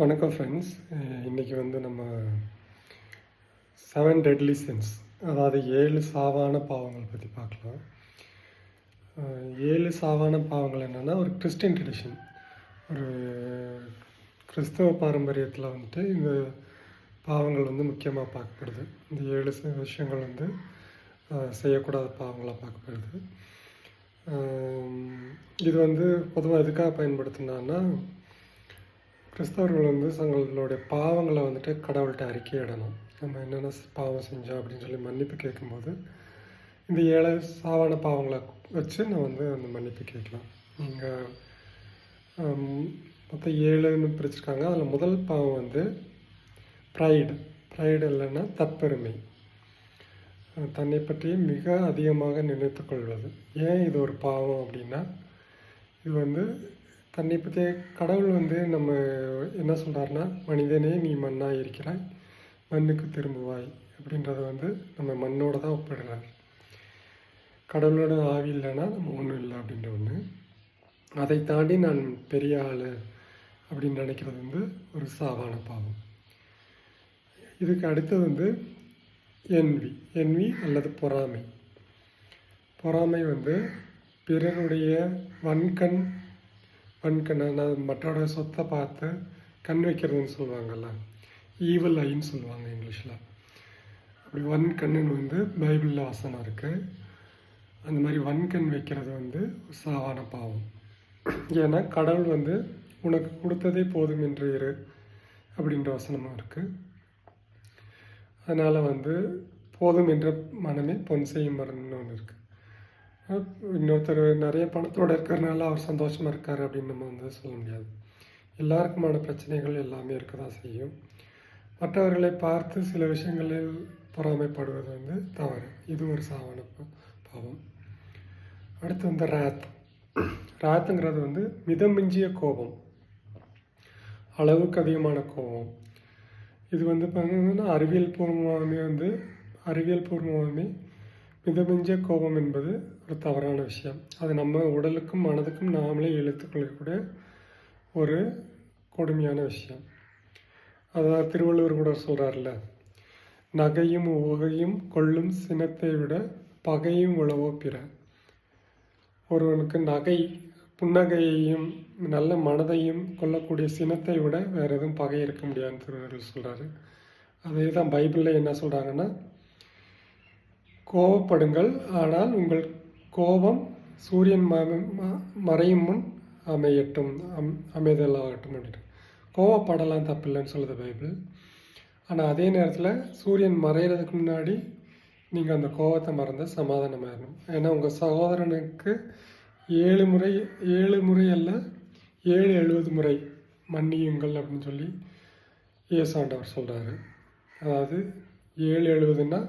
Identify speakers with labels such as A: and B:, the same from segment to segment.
A: வணக்கம் ஃப்ரெண்ட்ஸ் இன்றைக்கி வந்து நம்ம செவன் டெட்லி சென்ஸ் அதாவது ஏழு சாவான பாவங்கள் பற்றி பார்க்கலாம். ஏழு சாவான பாவங்கள் என்னென்னா ஒரு கிறிஸ்டின் ட்ரெடிஷன் ஒரு கிறிஸ்தவ பாரம்பரியத்தில் வந்துட்டு இந்த பாவங்கள் வந்து முக்கியமாக பார்க்கப்படுது. இந்த ஏழு விஷயங்கள் வந்து செய்யக்கூடாத பாவங்களாக பார்க்கப்படுது. இது வந்து பொதுவாக எதுக்காக பயன்படுத்தினான்னா கிறிஸ்தவர்கள் வந்து தங்களுடைய பாவங்களை வந்துட்டு கடவுள்கிட்ட அறிக்கையிடணும். நம்ம என்னென்ன பாவம் செஞ்சோம் அப்படின்னு சொல்லி மன்னிப்பு கேட்கும்போது இந்த ஏழை சாவான பாவங்களை வச்சு நான் வந்து அந்த மன்னிப்பு கேட்கலாம். நீங்கள் மொத்தம் ஏழுன்னு பிரிச்சிருக்காங்க. அதில் முதல் பாவம் வந்து ப்ரைடு ப்ரைடு இல்லைன்னா தற்பெருமை. தன்னை பற்றி மிக அதிகமாக நினைத்து கொள்வது. ஏன் இது ஒரு பாவம் அப்படின்னா இது வந்து தன்னை பற்றி கடவுள் வந்து நம்ம என்ன சொல்கிறாருன்னா மனிதனே நீ மண்ணாக இருக்கிறாய் மண்ணுக்கு திரும்புவாய் அப்படின்றத வந்து நம்ம மண்ணோட தான் ஒப்பிடுறார். கடவுளோட ஆவி இல்லைன்னா நம்ம ஒன்றும் இல்லை அப்படின்ற ஒன்று அதை தாண்டி நான் பெரிய ஆள் அப்படின்னு நினைக்கிறது வந்து ஒரு சாவான பாவம். இதுக்கு அடுத்தது வந்து என்வி. என்வி அல்லது பொறாமை. பொறாமை வந்து பிறருடைய வன்கண் கண் அதாவது மற்றோட சொத்தை பார்த்து கண் வைக்கிறதுன்னு சொல்லுவாங்கல்ல ஈவல் ஐன்னு சொல்லுவாங்க இங்கிலீஷில். அப்படி வன்கண்ணுன்னு வந்து பைபிளில் வசனம் இருக்குது அந்த மாதிரி வன்கண் வைக்கிறது வந்து சாவான பாவம். ஏன்னா கடவுள் வந்து உனக்கு கொடுத்ததே போதும் என்று இரு அப்படின்ற வசனமும் இருக்குது அதனால் வந்து போதும் என்ற மனமே பொன் செய்யும் மருந்துன்னு ஒன்று இருக்குது இன்னொருத்தர் நிறைய பணத்தோடு இருக்கிறனால அவர் சந்தோஷமாக இருக்கார் அப்படின்னு நம்ம வந்து சொல்ல முடியாது. எல்லாருக்குமான பிரச்சனைகள் எல்லாமே இருக்க தான் செய்யும். மற்றவர்களை பார்த்து சில விஷயங்களில் பொறாமைப்படுவது வந்து தவறு. இது ஒரு சாவன பாவம். அடுத்து வந்து ராத். ராத்துங்கிறது வந்து மிதமிஞ்சிய கோபம். அளவுக்கு அதிகமான கோபம். இது வந்து பார்த்தீங்கன்னா அறிவியல் பூர்வமாகவே வந்து அறிவியல் பூர்வமாகவே மிதமிஞ்ச கோபம் என்பது ஒரு தவறான விஷயம். அது நம்ம உடலுக்கும் மனதுக்கும் நாமளே இழுத்துக்கொள்ளக்கூடிய ஒரு கொடுமையான விஷயம். அதான் திருவள்ளுவர் கூட சொல்கிறார்ல நகையும் உகையும் கொள்ளும் சினத்தை விட பகையும் உழவோ பிற. ஒருவனுக்கு நகை புன்னகையையும் நல்ல மனதையும் கொள்ளக்கூடிய சினத்தை விட வேறு எதுவும் பகை இருக்க முடியாதுன்னு திருவள்ளுவர் சொல்கிறாரு அதே தான் பைபிளில் என்ன சொல்கிறாங்கன்னா கோபப்படுங்கள் ஆனால் உங்கள் கோபம் சூரியன் ம- மறையும் முன் அமையட்டும் அம் அமைதலாகட்டும் அப்படின்ட்டு கோவப்படலாம் தப்பில்லைன்னு சொல்லுது பைபிள். ஆனால் அதே நேரத்தில் சூரியன் மறைகிறதுக்கு முன்னாடி நீங்கள் அந்த கோபத்தை மறந்து சமாதானமாயிடணும் ஏன்னா உங்கள் சகோதரனுக்கு ஏழு முறை ஏழு முறை அல்ல ஏழு எழுபது முறை மன்னியுங்கள் அப்படின்னு சொல்லி இயேசாண்டவர் சொல்கிறாரு அதாவது ஏழு எழுபதுன்னா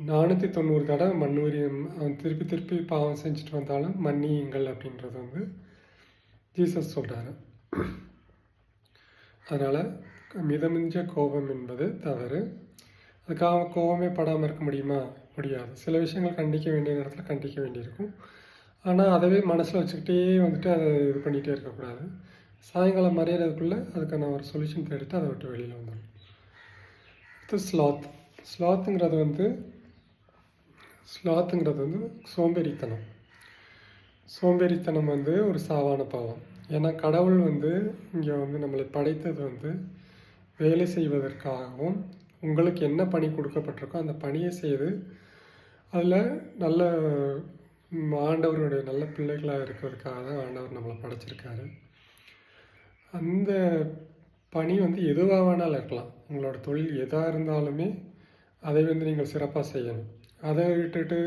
A: நானூற்றி தொண்ணூறு தடவை மண்ணூரி அவன் திருப்பி திருப்பி பாவம் செஞ்சுட்டு வந்தாலும் மன்னியுங்கள் அப்படின்றது வந்து ஜீசஸ் சொல்கிறாரு அதனால் மிதமிஞ்ச கோபம் என்பது தவறு. அதுக்காக கோபமே படாமல் இருக்க முடியுமா? முடியாது. சில விஷயங்கள் கண்டிக்க வேண்டிய நேரத்தில் கண்டிக்க வேண்டியிருக்கும். ஆனால் அதவே மனசில் வச்சுக்கிட்டே வந்துட்டு அதை இது பண்ணிகிட்டே இருக்கக்கூடாது. சாயங்காலம் மறையிறதுக்குள்ளே அதுக்கான ஒரு சொல்யூஷன் தேடிட்டு அதை விட்டு வெளியில் வந்துடும் அடுத்து ஸ்லாத். ஸ்லாத்துங்கிறது வந்து ஸ்லாத்துங்கிறது வந்து சோம்பேறித்தனம். சோம்பேறித்தனம் வந்து ஒரு சாவான பாவம். ஏன்னா கடவுள் வந்து இங்கே வந்து நம்மளை படைத்தது வந்து வேலை செய்வதற்காகவும் உங்களுக்கு என்ன பணி கொடுக்கப்பட்டிருக்கோ அந்த பணியை செய்து அதில் நல்ல ஆண்டவருடைய நல்ல பிள்ளைகளாக இருக்கிறதுக்காக தான் ஆண்டவர் நம்மளை படைச்சிருக்காரு. அந்த பணி வந்து எதுவாக வேணாலும் இருக்கலாம். உங்களோட தொழில் எதாக இருந்தாலுமே அதை வந்து நீங்கள் சிறப்பாக செய்யணும். அதை விட்டுட்டு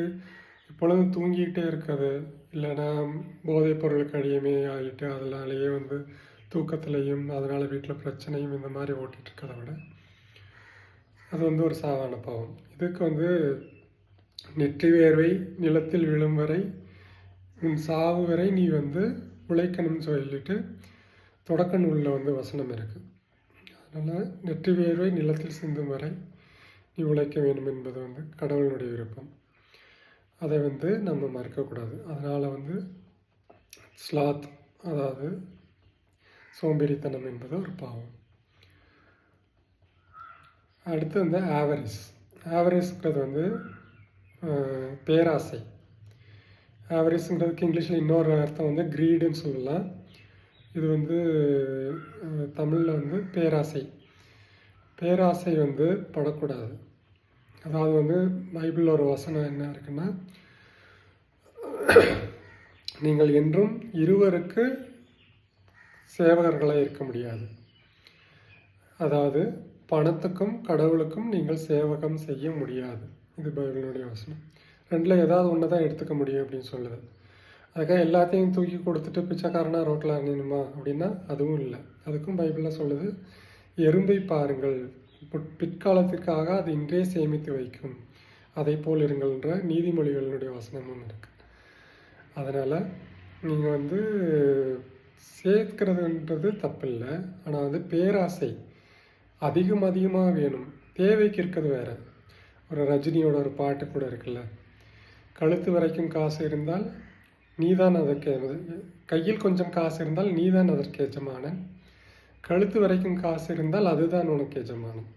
A: எப்பொழுதும் தூங்கிக்கிட்டே இருக்கிறது. இல்லைன்னா போதைப் பொருளுக்கு அடியமே ஆகிட்டு அதனாலேயே வந்து தூக்கத்துலேயும் அதனால் வீட்டில் பிரச்சனையும் இந்த மாதிரி ஓட்டிகிட்டு இருக்கிறத விட அது வந்து ஒரு சாதாரண பாவம். இதுக்கு வந்து நெற்றி வேர்வை நிலத்தில் விழும் வரை உன் சாவு வரை நீ வந்து உழைக்கணும்னு சொல்லிட்டு தொடக்க நூலில் வந்து வசனம் இருக்குது அதனால் நெற்றி வேர்வை நிலத்தில் சிந்தும் வரை நீ உழைக்க வேண்டும் என்பது வந்து கடவுளுடைய விருப்பம். அதை வந்து நம்ம மறுக்கக்கூடாது. அதனால் வந்து ஸ்லாத் அதாவது சோம்பேறித்தனம் என்பது ஒரு பாவம். அடுத்து வந்து ஆவரேஜ் ஆவரிஸ்ங்கிறது வந்து பேராசை. ஆவரிஸ்ங்கிறதுக்கு இங்கிலீஷில் இன்னொரு அர்த்தம் வந்து க்ரீடுன்னு சொல்லலாம். இது வந்து தமிழில் வந்து பேராசை. பேராசை வந்து படக்கூடாது. அதாவது வந்து பைபிளில் ஒரு வசனம் என்ன இருக்குன்னா நீங்கள் என்றும் இருவருக்கு சேவகர்களாக இருக்க முடியாது. அதாவது பணத்துக்கும் கடவுளுக்கும் நீங்கள் சேவகம் செய்ய முடியாது. இது பைபிளுடைய வசனம். ரெண்டில் ஏதாவது ஒன்று தான் எடுத்துக்க முடியும் அப்படின்னு சொல்லுது. அதுக்காக எல்லாத்தையும் தூக்கி கொடுத்துட்டு பிச்சைக்காரனாக ரோட்டில் அணியணுமா அப்படின்னா அதுவும் இல்லை. அதுக்கும் பைபிளில் சொல்லுது எறும்பை பாருங்கள். பிற்காலத்திற்காக அது இன்றே சேமித்து வைக்கும். அதை போல் இருங்கள்ன்ற நீதிமொழிகளினுடைய வசனமும் இருக்கு. அதனால் நீங்கள் வந்து சேர்க்கிறதுன்றது தப்பில்லை. ஆனால் வந்து பேராசை அதிகம் அதிகமாக வேணும். தேவைக்கு இருக்கிறது வேற. ஒரு ரஜினியோட ஒரு பாட்டு கூட இருக்குல்ல. கழுத்து வரைக்கும் காசு இருந்தால் நீதான் அதற்கு கையில் கொஞ்சம் காசு இருந்தால் நீதான் அதற்கு எஜமானன் கழுத்து வரைக்கும் காசு இருந்தால் அதுதான் உனக்கு எஜமானம்.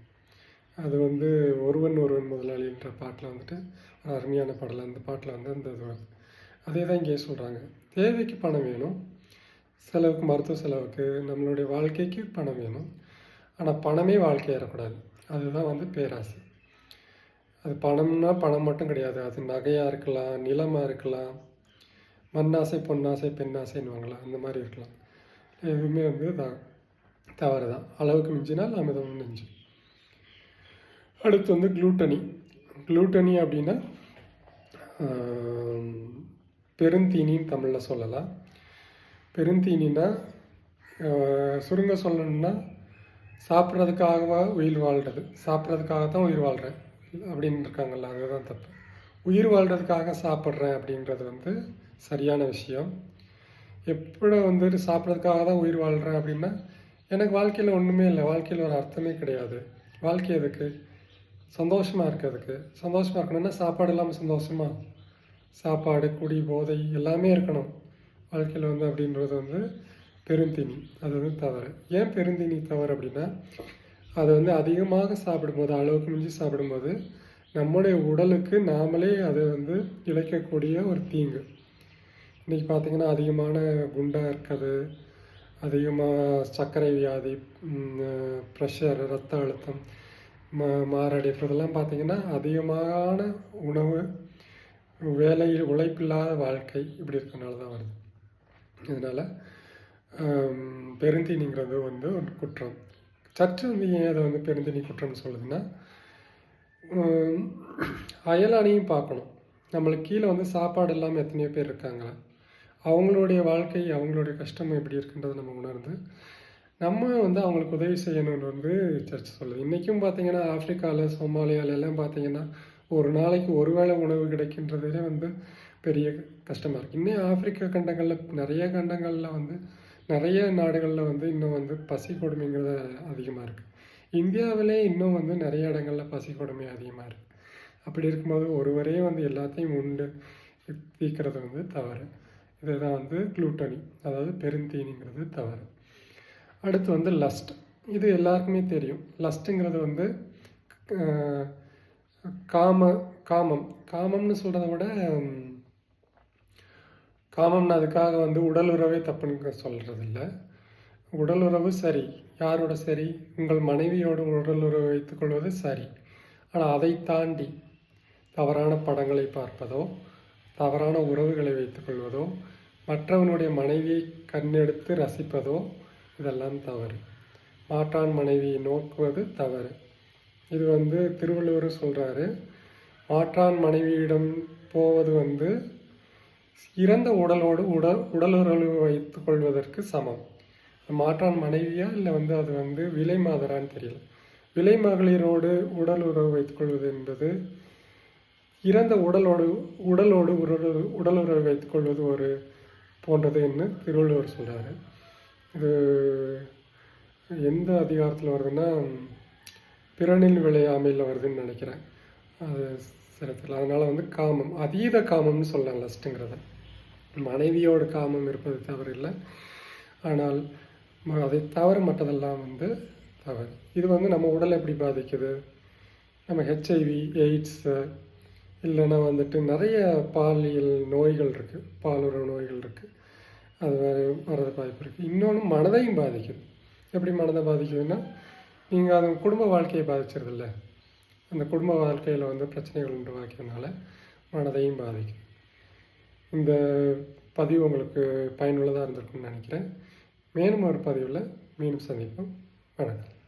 A: அது வந்து ஒருவன் ஒருவன் முதலாளின்ற பாட்டில் வந்துட்டு ஒரு அருமையான பாடல் அந்த பாட்டில் வந்து அந்த இது வருது. அதே தான் இங்கே சொல்கிறாங்க தேவைக்கு பணம் வேணும். செலவுக்கு மருத்துவ செலவுக்கு நம்மளுடைய வாழ்க்கைக்கு பணம் வேணும். ஆனால் பணமே வாழ்க்கை ஏறக்கூடாது. அதுதான் வந்து பேராசை. அது பணம்னா பணம் மட்டும் கிடையாது. அது நகையாக இருக்கலாம் நிலமாக இருக்கலாம். மண்ணாசை பொன்னாசை பெண்ணாசைன்னுவாங்களா அந்த மாதிரி இருக்கலாம். எதுவுமே வந்து தான் தவறு தான் அளவுக்கு மிஞ்சினால் அமிர்தம் நெஞ்சு அடுத்து வந்து குளூட்டனி குளூட்டனி அப்படின்னா பெருந்தீனின்னு தமிழில் சொல்லலாம். பெருந்தீனின்னா சுருங்க சொல்லணும்னா சாப்பிட்றதுக்காகவா உயிர் வாழ்கிறது சாப்பிட்றதுக்காக தான் உயிர் வாழ்கிறேன் அப்படின்னு இருக்காங்கல்ல அதுதான் தப்பு. உயிர் வாழ்கிறதுக்காக சாப்பிட்றேன் அப்படின்றது வந்து சரியான விஷயம். எப்படி வந்துட்டு சாப்பிட்றதுக்காக தான் உயிர் வாழ்கிறேன் அப்படின்னா எனக்கு வாழ்க்கையில் ஒன்றுமே இல்லை. வாழ்க்கையில் ஒரு அர்த்தமே கிடையாது. வாழ்க்கை எதுக்கு? சந்தோஷமாக இருக்கிறதுக்கு. சந்தோஷமாக இருக்கணும்னா சாப்பாடு இல்லாமல் சந்தோஷமாக சாப்பாடு குடி போதை எல்லாமே இருக்கணும். வாழ்க்கையில் வந்து அப்படின்றது வந்து பெருந்தீனி. அது வந்து தவறு. ஏன் பெருந்தீனி தவறு அப்படின்னா அது வந்து அதிகமாக சாப்பிடும்போது அளவுக்கு மிஞ்சி சாப்பிடும்போது நம்முடைய உடலுக்கு நாமளே அதை வந்து இழைக்கக்கூடிய ஒரு தீங்கு. இன்றைக்கி பார்த்தீங்கன்னா அதிகமான குண்டாக இருக்கிறது அதிகமாக சர்க்கரை வியாதி ப்ரெஷர் ரத்த அழுத்தம் ம மாரடைப்பு இதெல்லாம் பார்த்தீங்கன்னா அதிகமான உணவு வேலையில் உழைப்பில்லாத வாழ்க்கை இப்படி இருக்கிறனால தான் வருது இதனால் பெருந்தீனிங்கிறது வந்து ஒரு குற்றம் சர்ச்சு வந்து ஏன் அதை வந்து பெருந்தீனி குற்றம்னு சொல்லுதுன்னா அயலானையும் பார்க்கணும் நம்மளுக்கு கீழே வந்து சாப்பாடு இல்லாமல் எத்தனையோ பேர் இருக்காங்களா அவங்களுடைய வாழ்க்கை அவங்களுடைய கஷ்டம் எப்படி இருக்குன்றதை நம்ம உணர்ந்து நம்ம வந்து அவங்களுக்கு உதவி செய்யணும்னு வந்து சர்ச் சொல்லுது. இன்றைக்கும் பார்த்தீங்கன்னா ஆப்பிரிக்காவில் சோமாலியாவில் எல்லாம் பார்த்தீங்கன்னா ஒரு நாளைக்கு ஒரு வேளை உணவு கிடைக்கின்றதே வந்து பெரிய கஷ்டமாக இருக்குது இன்னும் ஆப்பிரிக்க கண்டங்களில் நிறைய கண்டங்களில் வந்து நிறைய நாடுகளில் வந்து இன்னும் வந்து பசி கொடுமைங்கிறது அதிகமாக இருக்குது இந்தியாவிலே இன்னும் வந்து நிறைய இடங்களில் பசி கொடுமை அதிகமாக இருக்குது அப்படி இருக்கும்போது ஒருவரே வந்து எல்லாத்தையும் உண்டு தீக்கிறது வந்து தவறு. இதுதான் வந்து குளூட்டனி அதாவது பெருந்தீனிங்கிறது தவறு. அடுத்து வந்து லஸ்ட் இது எல்லாருக்குமே தெரியும். லஸ்ட்டுங்கிறது வந்து காம காமம். காமம்னு சொல்கிறத விட காமம்னு அதுக்காக வந்து உடல் உறவே தப்புன்னு சொல்கிறது இல்லை உடல் உறவு சரி. யாரோட சரி? உங்கள் மனைவியோடு உடல் உறவு வைத்துக்கொள்வது சரி. ஆனால் அதை தாண்டி தவறான படங்களை பார்ப்பதோ தவறான உறவுகளை வைத்துக்கொள்வதோ மற்றவனுடைய மனைவியை கண்ணெடுத்து ரசிப்பதோ இதெல்லாம் தவறு. மாற்றான் மனைவியை நோக்குவது தவறு. இது வந்து திருவள்ளுவர் சொல்கிறாரு மாற்றான் மனைவியிடம் போவது வந்து இறந்த உடலோடு உடல் உடலுறவு வைத்துக் கொள்வதற்கு சமம். மாற்றான் மனைவியா இல்லை வந்து அது வந்து விலை மாதரான்னு தெரியல. விலை மகளிரோடு உடல் உறவு வைத்துக்கொள்வது என்பது இறந்த உடலோடு உடலோடு உறவு உடல் உறவு வைத்துக்கொள்வது ஒரு போன்றது என்று திருவள்ளுவர் சொல்கிறார் இது எந்த அதிகாரத்தில் வருதுன்னா பிறனில் விளையாமையில் வருதுன்னு நினைக்கிறேன். அது சிலத்தில் அதனால் வந்து காமம் அதீத காமம்னு சொல்லலாம் லஸ்ட்டுங்கிறத. மனைவியோட காமம் இருப்பது தவறில்லை. ஆனால் அதை தவிர மற்றதெல்லாம் வந்து தவறு. இது வந்து நம்ம உடலை எப்படி பாதிக்குது? நம்ம ஹெச்ஐவி எய்ட்ஸு இல்லைன்னா வந்துட்டு நிறைய பாலியல் நோய்கள் இருக்குது பாலுறவு நோய்கள் இருக்குது அது வேறு வர்றது வாய்ப்பு இருக்குது இன்னொன்று மனதையும் பாதிக்குது. எப்படி மனதை பாதிக்குதுன்னா நீங்கள் அது குடும்ப வாழ்க்கையை பாதிச்சிருதில்ல. அந்த குடும்ப வாழ்க்கையில் வந்து பிரச்சனைகள் உருவாக்கிறதுனால மனதையும் பாதிக்கும் இந்த பதிவு உங்களுக்கு பயனுள்ளதாக இருந்திருக்கும்னு நினைக்கிறேன். மேலும் ஒரு பதிவில் மீண்டும் சந்திப்போம். வணக்கம்.